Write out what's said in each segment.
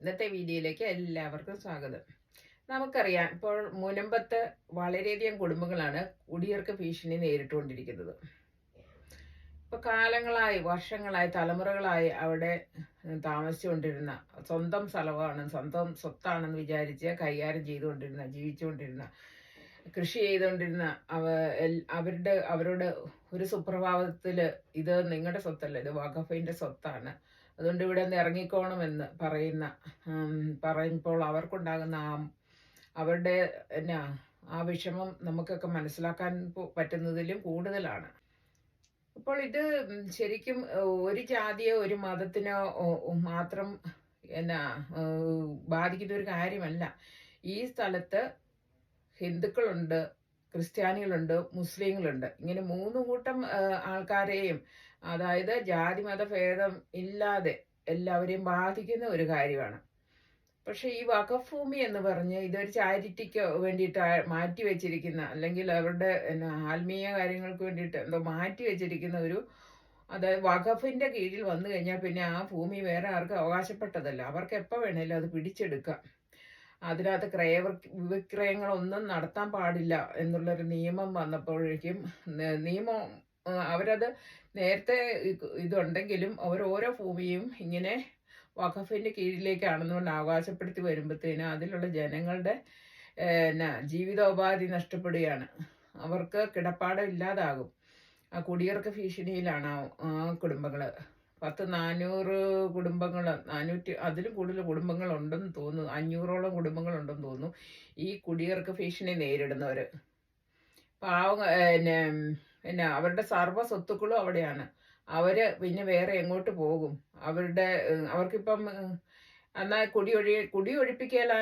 ഇന്നത്തെ വീഡിയോയിലേക്ക് എല്ലാവർക്കും സ്വാഗതം. നമുക്കറിയാം ഇപ്പോൾ മുനമ്പത്ത് വളരെയധികം കുടുംബങ്ങളാണ് കുടിയേർക്ക് ഭീഷണി നേരിട്ടുകൊണ്ടിരിക്കുന്നത്. ഇപ്പൊ കാലങ്ങളായി വർഷങ്ങളായി തലമുറകളായി അവിടെ താമസിച്ചുകൊണ്ടിരുന്ന സ്വന്തം സ്ഥലമാണ് സ്വന്തം സ്വത്താണെന്ന് വിചാരിച്ച് കൈകാര്യം ചെയ്തുകൊണ്ടിരുന്ന ജീവിച്ചുകൊണ്ടിരുന്ന കൃഷി ചെയ്തുകൊണ്ടിരുന്ന അവരുടെ അവരോട് ഒരു സുപ്രഭാതത്തിൽ ഇത് നിങ്ങളുടെ സ്വത്തല്ല ഇത് വഖഫിന്റെ സ്വത്താണ്. അതുകൊണ്ട് ഇവിടെ നിന്ന് ഇറങ്ങിക്കോണമെന്ന് പറയുന്ന പറയുമ്പോൾ അവർക്കുണ്ടാകുന്ന ആ അവരുടെ എന്നാ ആ വിഷമം നമുക്കൊക്കെ മനസ്സിലാക്കാൻ പറ്റുന്നതിലും കൂടുതലാണ്. അപ്പോൾ ഇത് ശരിക്കും ഒരു ജാതിയോ ഒരു മതത്തിനോ മാത്രം എന്നാ ബാധിക്കുന്ന ഒരു കാര്യമല്ല. ഈ സ്ഥലത്ത് ഹിന്ദുക്കളുണ്ട് ക്രിസ്ത്യാനികളുണ്ട് മുസ്ലിങ്ങളുണ്ട്. ഇങ്ങനെ മൂന്ന് കൂട്ടം ആൾക്കാരെയും അതായത് ജാതി മത ഭേദം ഇല്ലാതെ എല്ലാവരെയും ബാധിക്കുന്ന ഒരു കാര്യമാണ്. പക്ഷെ ഈ വകഭൂമി ഭൂമി എന്ന് പറഞ്ഞ് ഇതൊരു ചാരിറ്റിക്ക് വേണ്ടിയിട്ട് മാറ്റി വെച്ചിരിക്കുന്ന അല്ലെങ്കിൽ അവരുടെ ആത്മീയ കാര്യങ്ങൾക്ക് വേണ്ടിയിട്ട് എന്തോ മാറ്റി വെച്ചിരിക്കുന്ന ഒരു അതായത് വഖഫിന്റെ കീഴിൽ വന്നു കഴിഞ്ഞാൽ പിന്നെ ആ ഭൂമി വേറെ ആർക്കും അവകാശപ്പെട്ടതല്ല. അവർക്ക് എപ്പോൾ വേണേലും അത് പിടിച്ചെടുക്കാം. അതിനകത്ത് ക്രയ വിക്രയങ്ങളൊന്നും നടത്താൻ പാടില്ല എന്നുള്ളൊരു നിയമം വന്നപ്പോഴേക്കും നിയമം അവരത് നേരത്തെ ഇതുണ്ടെങ്കിലും അവർ ഓരോ ഭൂമിയും ഇങ്ങനെ വഖഫിന്റെ കീഴിലേക്കാണെന്നുകൊണ്ട് അവകാശപ്പെടുത്തി വരുമ്പോഴത്തേനും അതിലുള്ള ജനങ്ങളുടെ ജീവിതോപാധി നഷ്ടപ്പെടുകയാണ്. അവർക്ക് കിടപ്പാടം ഇല്ലാതാകും. ആ കുടിയിറക്ക ഭീഷണിയിലാണ് ആ കുടുംബങ്ങൾ പത്ത് നാനൂറ് കുടുംബങ്ങൾ നാനൂറ്റി അതിലും കൂടുതൽ കുടുംബങ്ങളുണ്ടെന്ന് തോന്നുന്നു. അഞ്ഞൂറോളം കുടുംബങ്ങളുണ്ടെന്ന് തോന്നുന്നു ഈ കുടിയർക്ക് ഭീഷണി നേരിടുന്നവർ പാവ പിന്നെ പിന്നെ അവരുടെ സർവ സ്വത്തുക്കളും അവിടെയാണ്. അവർ പിന്നെ വേറെ എങ്ങോട്ട് പോകും? അവരുടെ അവർക്കിപ്പം എന്നാൽ കുടിയൊഴി കുടി ഒഴി കുടി ഒഴിപ്പിക്കല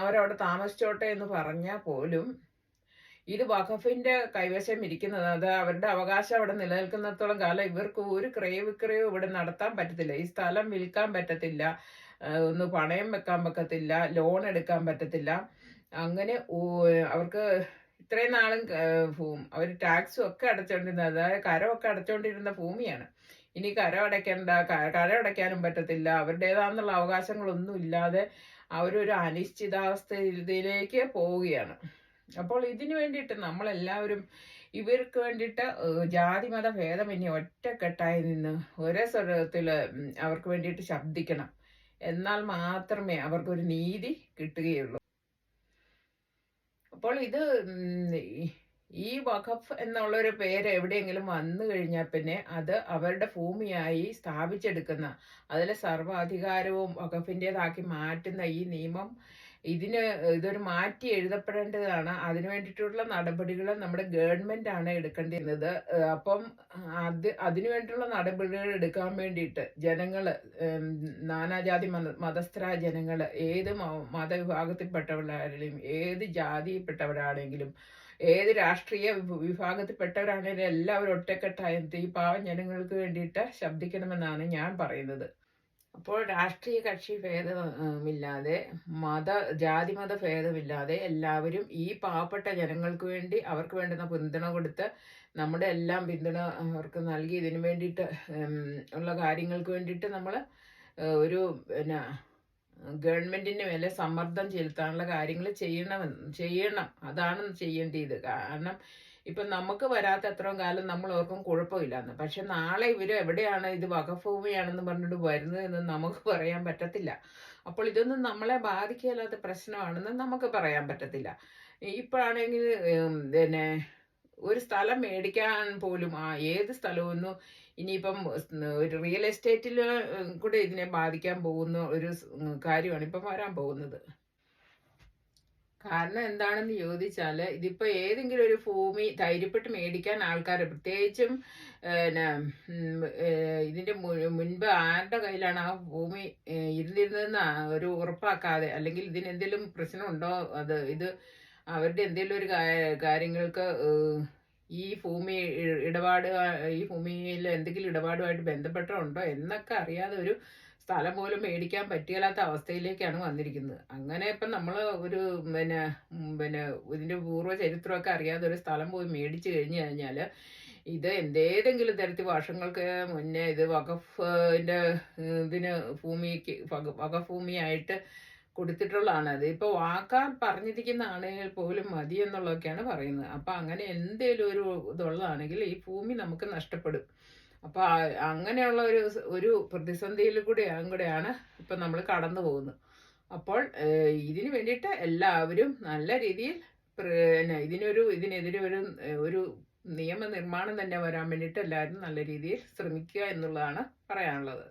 അവരവിടെ താമസിച്ചോട്ടെ എന്ന് പറഞ്ഞാൽ പോലും ഇത് വഖഫിന്റെ കൈവശം ഇരിക്കുന്നത്. അത് അവരുടെ അവകാശം അവിടെ നിലനിൽക്കുന്നിടത്തോളം കാലം ഇവർക്ക് ഒരു ക്രയവിക്രയവും ഇവിടെ നടത്താൻ പറ്റത്തില്ല. ഈ സ്ഥലം വിൽക്കാൻ പറ്റത്തില്ല. ഒന്ന് പണയം വെക്കാൻ പറ്റത്തില്ല. ലോൺ എടുക്കാൻ പറ്റത്തില്ല. അങ്ങനെ അവർക്ക് ഇത്രയും നാളും ഭൂമി അവർ ടാക്സും ഒക്കെ അടച്ചുകൊണ്ടിരുന്നത് അതായത് കരമൊക്കെ അടച്ചുകൊണ്ടിരുന്ന ഭൂമിയാണ്. ഇനി കരം അടയ്ക്കണ്ട കരം അടയ്ക്കാനും പറ്റത്തില്ല. അവരുടേതാണെന്നുള്ള അവകാശങ്ങളൊന്നും ഇല്ലാതെ അവരൊരു അനിശ്ചിതാവസ്ഥയിലേക്ക് പോവുകയാണ്. അപ്പോൾ ഇതിനു വേണ്ടിയിട്ട് നമ്മളെല്ലാവരും ഇവർക്ക് വേണ്ടിയിട്ട് ജാതിമത ജാതി മത ഭേദമന്യേ ഒറ്റക്കെട്ടായി നിന്ന് ഒരേ സ്വരത്തിൽ അവർക്ക് വേണ്ടിയിട്ട് ശബ്ദിക്കണം. എന്നാൽ മാത്രമേ അവർക്കൊരു നീതി കിട്ടുകയുള്ളൂ. അപ്പോൾ ഇത് ഈ വഖഫ് എന്നുള്ളൊരു പേര് എവിടെയെങ്കിലും വന്നു കഴിഞ്ഞാൽ പിന്നെ അത് അവരുടെ ഭൂമിയായി സ്ഥാപിച്ചെടുക്കുന്ന അതിലെ സർവാധികാരവും വഖഫിന്റെതാക്കി മാറ്റുന്ന ഈ നിയമം ഇതിന് ഇതൊരു മാറ്റി എഴുതപ്പെടേണ്ടതാണ്. അതിനു വേണ്ടിയിട്ടുള്ള നടപടികൾ നമ്മുടെ ഗവൺമെന്റ് ആണ് എടുക്കേണ്ടിരുന്നത് അപ്പം അത് അതിനു വേണ്ടിയിട്ടുള്ള നടപടികൾ എടുക്കാൻ വേണ്ടിയിട്ട് ജനങ്ങൾ നാനാജാതി മതസ്ഥരായ ജനങ്ങൾ ഏത് മതവിഭാഗത്തിൽപ്പെട്ടവരാണെങ്കിലും ഏത് ജാതിയിൽപ്പെട്ടവരാണെങ്കിലും ഏത് രാഷ്ട്രീയ വിഭാഗത്തിൽപ്പെട്ടവരാണെങ്കിലും എല്ലാവരും ഒറ്റക്കെട്ടായിട്ട് ഈ പാവം ജനങ്ങൾക്ക് വേണ്ടിയിട്ട് ശബ്ദിക്കണമെന്നാണ് ഞാൻ പറയുന്നത്. അപ്പോൾ രാഷ്ട്രീയ കക്ഷി ഭേദമില്ലാതെ മത ജാതി മത ഭേദമില്ലാതെ എല്ലാവരും ഈ പാവപ്പെട്ട ജനങ്ങൾക്ക് വേണ്ടി അവർക്ക് വേണ്ടുന്ന പിന്തുണ കൊടുത്ത് നമ്മുടെ എല്ലാം പിന്തുണ അവർക്ക് നൽകി ഇതിനു വേണ്ടിയിട്ട് ഉള്ള കാര്യങ്ങൾക്ക് വേണ്ടിയിട്ട് നമ്മൾ ഒരു പിന്നെ ഗവൺമെന്റിന് മേലെ സമ്മർദ്ദം ചെലുത്താനുള്ള കാര്യങ്ങൾ ചെയ്യണം ചെയ്യണം. അതാണ് ചെയ്യേണ്ടത്. കാരണം ഇപ്പം നമുക്ക് വരാത്ത എത്രയും കാലം നമ്മൾ ഓർക്കും കുഴപ്പമില്ലെന്ന്. പക്ഷെ നാളെ ഇവർ എവിടെയാണ് ഇത് വകഭൂമിയാണെന്ന് പറഞ്ഞിട്ട് വരുന്നതെന്ന് നമുക്ക് പറയാൻ പറ്റത്തില്ല. അപ്പോൾ ഇതൊന്നും നമ്മളെ ബാധിക്കില്ലാത്ത പ്രശ്നമാണെന്ന് നമുക്ക് പറയാൻ പറ്റത്തില്ല. ഇപ്പോഴാണെങ്കിൽ പിന്നെ ഒരു സ്ഥലം മേടിക്കാൻ പോലും ആ ഏത് സ്ഥലമൊന്നും ഇനിയിപ്പം ഒരു റിയൽ എസ്റ്റേറ്റിൽ കൂടെ ഇതിനെ ബാധിക്കാൻ പോകുന്ന ഒരു കാര്യമാണ് ഇപ്പം വരാൻ പോകുന്നത്. കാരണം എന്താണെന്ന് ചോദിച്ചാൽ ഇതിപ്പോൾ ഏതെങ്കിലും ഒരു ഭൂമി ധൈര്യപ്പെട്ട് മേടിക്കാൻ ആൾക്കാർ പ്രത്യേകിച്ചും പിന്നെ, ഇതിന്റെ മുൻപ് ആരുടെ കയ്യിലാണ് ആ ഭൂമി ഇരുന്നിരുന്നതെന്ന് ഒരു ഉറപ്പാക്കാതെ അല്ലെങ്കിൽ ഇതിന് എന്തെങ്കിലും പ്രശ്നമുണ്ടോ? അത് ഇത് അവരുടെ എന്തെങ്കിലും ഒരു കാര്യങ്ങൾക്ക് ഈ ഭൂമി ഇടപാട് ഈ ഭൂമിയിൽ എന്തെങ്കിലും ഇടപാടുമായിട്ട് ബന്ധപ്പെട്ടോ എന്നൊക്കെ അറിയാതെ ഒരു സ്ഥലം പോലും മേടിക്കാൻ പറ്റിയാത്ത അവസ്ഥയിലേക്കാണ് വന്നിരിക്കുന്നത്. അങ്ങനെ ഇപ്പം നമ്മൾ ഒരു പിന്നെ പിന്നെ ഇതിന്റെ പൂർവ ചരിത്രമൊക്കെ അറിയാതെ ഒരു സ്ഥലം പോയി മേടിച്ചു കഴിഞ്ഞു കഴിഞ്ഞാൽ ഇത് എന്തേതെങ്കിലും തരത്തിൽ വർഷങ്ങൾക്ക് മുന്നേ ഇത് വഖഫിന്റെ ഇതിന് ഭൂമിക്ക് വകഭൂമിയായിട്ട് കൊടുത്തിട്ടുള്ളതാണ്. അത് ഇപ്പൊ വാക്കാൻ പറഞ്ഞിരിക്കുന്ന ആണെങ്കിൽ പോലും മതി എന്നുള്ളതൊക്കെയാണ് പറയുന്നത്. അപ്പൊ അങ്ങനെ എന്തേലും ഒരു ഇതുള്ളതാണെങ്കിൽ ഈ ഭൂമി നമുക്ക് നഷ്ടപ്പെടും. അപ്പൊ ആ- അങ്ങനെയുള്ള ഒരു ഒരു പ്രതിസന്ധിയിൽ കൂടെയും കൂടെയാണ് ഇപ്പൊ നമ്മൾ കടന്നു പോകുന്നത്. അപ്പോൾ ഇതിന് വേണ്ടിയിട്ട് എല്ലാവരും നല്ല രീതിയിൽ ഇതിനൊരു ഇതിനെതിരെ ഒരു ഒരു നിയമനിർമ്മാണം തന്നെ വരാൻ വേണ്ടിയിട്ട് എല്ലാവരും നല്ല രീതിയിൽ ശ്രമിക്കുക എന്നുള്ളതാണ് പറയാനുള്ളത്.